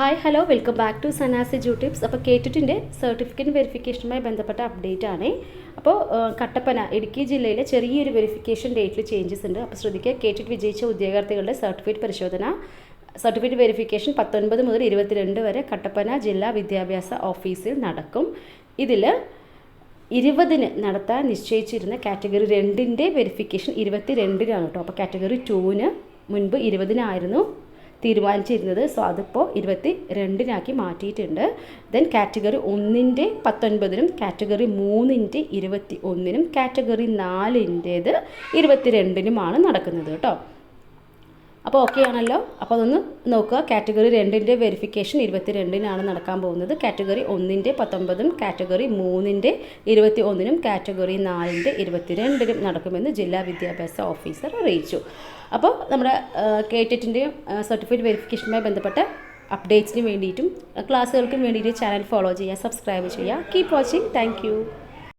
Hi hello welcome back to Sana's tips അപ്പോൾ കേട്ടിട്ടിന്റെ certificate വെരിഫിക്കേഷനുമായി ബന്ധപ്പെട്ട അപ്ഡേറ്റ് ആണ്. അപ്പോൾ കട്ടപ്പന ഇടുക്കി ജില്ലയിലെ ചെറിയൊരു വെരിഫിക്കേഷൻ ഡേറ്റിൽ ചേഞ്ചസ് ഉണ്ട്. അപ്പോൾ ശ്രദ്ധിക്കുക കേട്ടിട്ട് വിജയിച്ച ഉദ്യോഗാർത്ഥികളുടെ സർട്ടിഫിക്കറ്റ് പരിശോധന. സർട്ടിഫിക്കറ്റ് വെരിഫിക്കേഷൻ പത്തൊൻപത് മുതൽ ഇരുപത്തിരണ്ട് വരെ കട്ടപ്പന ജില്ലാ വിദ്യാഭ്യാസ ഓഫീസിൽ നടക്കും. ഇതിൽ ഇരുപതിന് നടത്താൻ നിശ്ചയിച്ചിരുന്ന കാറ്റഗറി രണ്ടിന്റെ വെരിഫിക്കേഷൻ ഇരുപത്തി രണ്ടിനാണ് കേട്ടോ അപ്പോൾ കാറ്റഗറി ടൂവിന് മുൻപ് ഇരുപതിനായിരുന്നു. തീരുമാനിച്ചിരുന്നത്. സോ അതിപ്പോൾ ഇരുപത്തി രണ്ടിനാക്കി മാറ്റിയിട്ടുണ്ട്. ദെൻ കാറ്റഗറി ഒന്നിന്റെ പത്തൊൻപതിനും കാറ്റഗറി മൂന്നിന്റെ ഇരുപത്തി ഒന്നിനും കാറ്റഗറി നാലിന്റേത് ഇരുപത്തി രണ്ടിനുമാണ് നടക്കുന്നത് കേട്ടോ അപ്പോൾ ഓക്കെ ആണല്ലോ. അപ്പോൾ അതൊന്ന് നോക്കുക. കാറ്റഗറി രണ്ടിന്റെ വെരിഫിക്കേഷൻ ഇരുപത്തി രണ്ടിനാണ് നടക്കാൻ പോകുന്നത്. കാറ്റഗറി ഒന്നിന്റെ പത്തൊമ്പതും കാറ്റഗറി മൂന്നിന്റെ ഇരുപത്തി ഒന്നിനും കാറ്റഗറി നാലിന്റെ ഇരുപത്തി രണ്ടിനും നടക്കുമെന്ന് ജില്ലാ വിദ്യാഭ്യാസ ഓഫീസർ അറിയിച്ചു. അപ്പോൾ നമ്മുടെ കേറ്ററ്റിന്റെയും സർട്ടിഫിക്കറ്റ് വെരിഫിക്കേഷനുമായി ബന്ധപ്പെട്ട അപ്ഡേറ്റ്സിന് വേണ്ടിയിട്ടും ക്ലാസ്സുകൾക്കും വേണ്ടിയിട്ട് ചാനൽ ഫോളോ ചെയ്യുക സബ്സ്ക്രൈബ് ചെയ്യുക. Keep watching thank